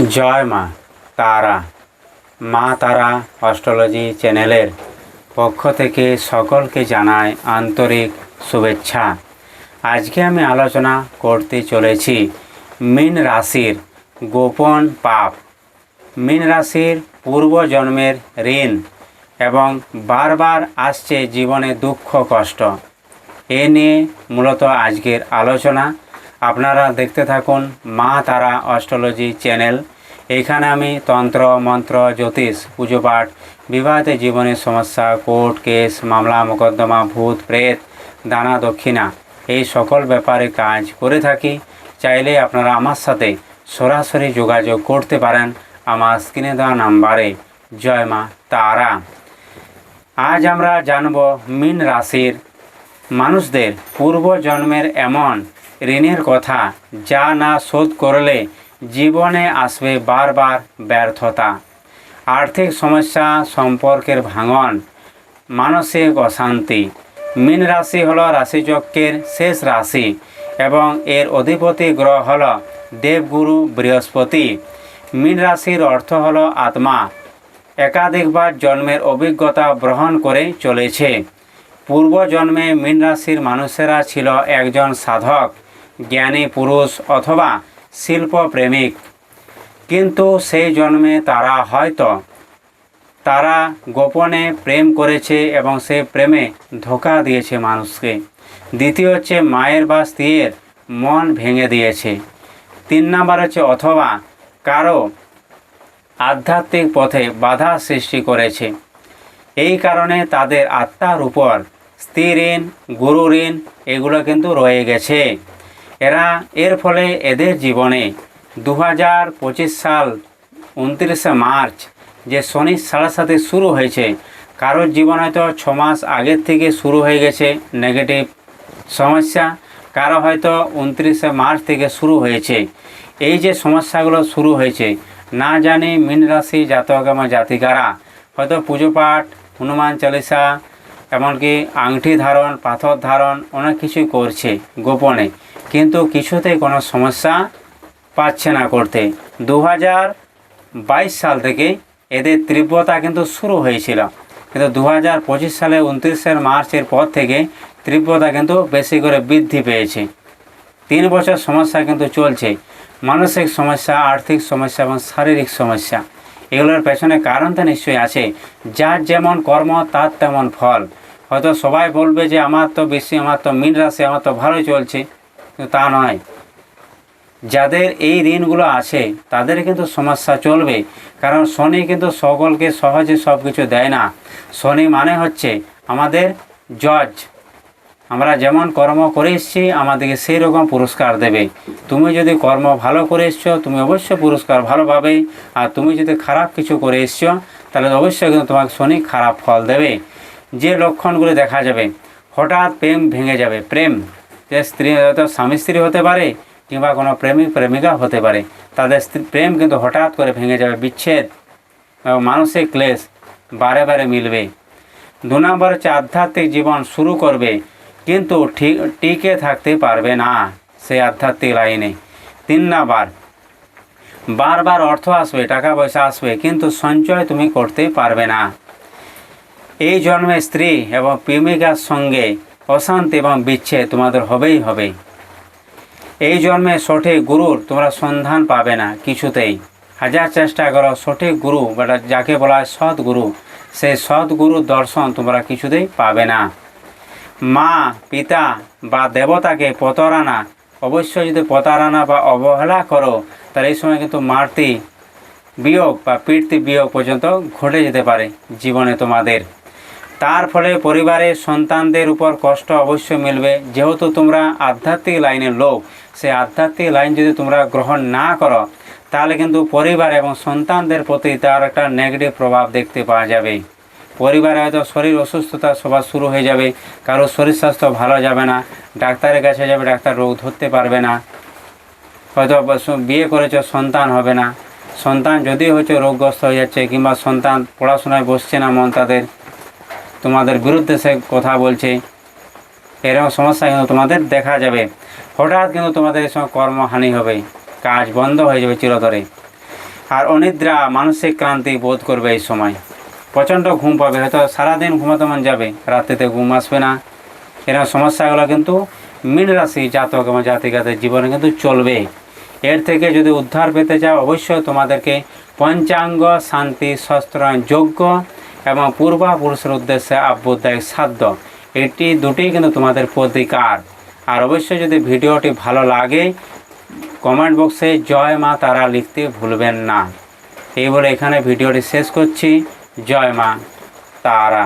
জয় মা, তারা। মা তারা অস্ট্রোলজি চ্যানেলের পক্ষ থেকে সকলকে জানাই আন্তরিক শুভেচ্ছা। আজকে আমি আলোচনা করতে চলেছি মীন রাশির গোপন পাপ। মীন রাশির পূর্বজন্মের ঋণ এবং বারবার আসছে জীবনে দুঃখ, কষ্ট। এ নিয়ে মূলত আজকের আলোচনা। আপনারা দেখতে থাকুন মা তারা অস্ট্রোলজি চ্যানেল। এখানে আমি তন্ত্র, মন্ত্র, জ্যোতিষ, পুজো পাঠ, বিবাহিত জীবনের সমস্যা, কোর্ট কেস, মামলা, মোকদ্দমা, ভূত, প্রেত, দানা, দক্ষিণা, এই সকল ব্যাপারে কাজ করে থাকি। চাইলে আপনারা আমার সাথে সরাসরি যোগাযোগ করতে পারেন আমার স্ক্রিনে দেওয়া নাম্বারে। জয় মা তারা। আজ আমরা জানব মিন রাশির মানুষদের পূর্বজন্মের এমন ঋণের কথা, যা না শোধ করলে জীবনে আসবে বারবার ব্যর্থতা। আর্থিক সমস্যা, সম্পর্কের ভাঙন, মানসিক অশান্তি। মীন রাশি হল রাশিচক্রের শেষ রাশি এবং এর অধিপতি গ্রহ হল দেবগুরু বৃহস্পতি। মীন রাশির অর্থ হল আত্মা। একাধিকবার জন্মের অভিজ্ঞতা গ্রহণ করে চলেছে। পূর্বজন্মে মীন রাশির মানুষেরা ছিল একজন সাধক। জ্ঞানী পুরুষ অথবা শিল্পপ্রেমিক। কিন্তু সেই জন্মে তারা হয়তো তারা গোপনে প্রেম করেছে এবং সে প্রেমে ধোকা দিয়েছে মানুষকে। দ্বিতীয় হচ্ছে মায়ের বা স্ত্রীর মন ভেঙে দিয়েছে। তিন নাম্বার হচ্ছে অথবা কারও আধ্যাত্মিক পথে বাধা সৃষ্টি করেছে। এই কারণে তাদের আত্মার উপর স্ত্রী ঋণ গুরু ঋণ এগুলো কিন্তু রয়ে গেছে। এরা এর ফলে এদের জীবনে দু হাজার পঁচিশ সাল উনত্রিশে মার্চ যে শনির সাড়ে সাথে শুরু হয়েছে, কারোর জীবন হয়তো ছ মাস আগের থেকে শুরু হয়ে গেছে নেগেটিভ সমস্যা, কারও হয়তো উনত্রিশে মার্চ থেকে শুরু হয়েছে। এই যে সমস্যাগুলো শুরু হয়েছে, না জানি মীন রাশি জাতক এবং জাতিকারা হয়তো পুজো পাঠ, হনুমান চালিসা, এমনকি আংটি ধারণ, পাথর ধারণ, অনেক কিছুই করছে গোপনে। কিন্তু কিছুতেই কোনো সমস্যা পাচ্ছে না করতে। দু বাইশ সাল থেকে এদের তীব্রতা কিন্তু শুরু হয়েছিল। কিন্তু দু হাজার পঁচিশ সালে উনত্রিশের মার্চের পর থেকে তীব্রতা কিন্তু বেশি করে বৃদ্ধি পেয়েছে। তিন বছর সমস্যা কিন্তু চলছে। মানসিক সমস্যা, আর্থিক সমস্যা এবং শারীরিক সমস্যা। এগুলোর পেছনে কারণ তো নিশ্চয়ই আছে। যার যেমন কর্ম, তার তেমন ফল। হয়তো সবাই বলবে যে, আমার তো বেশি, আমার তো মিন রাশি, আমার তো ভালোই চলছে। তা নয়। যাদের এই ঋণগুলো আছে, তাদের কিন্তু সমস্যা চলবে। কারণ শনি কিন্তু সকলকে সহজে সব কিছু দেয় না। শনি মানে হচ্ছে আমাদের জজ। আমরা যেমন কর্ম করে এসেছি, আমাদেরকে সেই রকম পুরস্কার দেবে। তুমি যদি কর্ম ভালো করে এসছো, তুমি অবশ্যই পুরস্কার ভালো পাবে। আর তুমি যদি খারাপ কিছু করে এসছো, তাহলে অবশ্যই কিন্তু তোমাকে শনি খারাপ ফল দেবে। যে লক্ষণগুলো দেখা যাবে, হঠাৎ প্রেম ভেঙে যাবে, প্রেম। যে স্ত্রী, হয়তো স্বামী স্ত্রী হতে পারে কিংবা কোনো প্রেমিক, প্রেমিকা হতে পারে, তাদের প্রেম কিন্তু হঠাৎ করে ভেঙে যাবে, বিচ্ছেদ এবং মানসিক ক্লেশ বারে বারে মিলবে। দু নম্বর হচ্ছে আধ্যাত্মিক জীবন শুরু করবে, কিন্তু ঠিক টিকে থাকতে পারবে না সেই আধ্যাত্মিক লাইনে। তিন নাম্বার, বারবার অর্থ আসবে, টাকা পয়সা আসবে, কিন্তু সঞ্চয় তুমি করতে পারবে না। এই জন্মে স্ত্রী এবং প্রেমিকার সঙ্গে অশান্তি এবং বিচ্ছেদ তোমাদের হবেই হবে। এই জন্মে সঠিক গুরুর তোমরা সন্ধান পাবে না কিছুতেই। হাজার চেষ্টা করো, সঠিক গুরু, বা যাকে বলা হয় সৎ গুরু সেই সৎ গুরুর দর্শন তোমরা কিছুতেই পাবে না। মা, পিতা বা দেবতাকে প্রতারণা, অবশ্যই যদি প্রতারণা বা অবহেলা করো, তাহলে এই সময় কিন্তু মারতি বিয়োগ বা পিতৃ বিয়োগ পর্যন্ত ঘটে যেতে পারে জীবনে তোমাদের। তার ফলে পরিবারের সন্তানদের উপর কষ্ট অবশ্যই মিলবে। যেহেতু তোমরা আধ্যাত্মিক লাইনের লোক সেই আধ্যাত্মিক লাইন যদি তোমরা গ্রহণ না করো, তাহলে কিন্তু পরিবার এবং সন্তানদের প্রতি তার একটা নেগেটিভ প্রভাব দেখতে পাওয়া যাবে। পরিবারে হয়তো শরীর অসুস্থতা সবার শুরু হয়ে যাবে, কারও শরীর স্বাস্থ্য ভালো যাবে না, ডাক্তারের কাছে যাবে, ডাক্তার রোগ ধরতে পারবে না। হয়তো বিয়ে করেছ, সন্তান হবে না। সন্তান যদি হচ্ছে রোগগ্রস্ত হয়ে যাচ্ছে, কিংবা সন্তান পড়াশোনায় বসছে না মন তাদের তোমাদের বিরুদ্ধে সে কথা বলছে। এরকম সমস্যা কিন্তু তোমাদের দেখা যাবে। হঠাৎ কিন্তু তোমাদের সময় কর্মহানি হবে। কাজ বন্ধ হয়ে যাবে চিরতরে। আর অনিদ্রা, মানসিক ক্লান্তি বোধ করবে এই সময়। প্রচণ্ড ঘুম পাবে। হয়তো সারাদিন ঘুমাতে মন যাবে। রাত্রিতে ঘুম আসবে না। এরকম সমস্যাগুলো কিন্তু মীন রাশি, জাতক এবং জাতিকাদের জীবনে কিন্তু চলবে। এর থেকে যদি উদ্ধার পেতে চাও, অবশ্যই তোমাদেরকে পঞ্চাঙ্গ শান্তি শস্ত্রায়ণ যোগ্য এবং পূর্বাপুরুষের উদ্দেশ্যে আব্যদায়ক সাধ্য। এটি দুটি কিন্তু তোমাদের প্রতিকার। আর অবশ্যই যদি ভিডিওটি ভালো লাগে, কমেন্ট বক্সে জয় মা তারা লিখতে ভুলবেন না। এই বলে এখানে ভিডিওটি শেষ করছি। জয় মা তারা।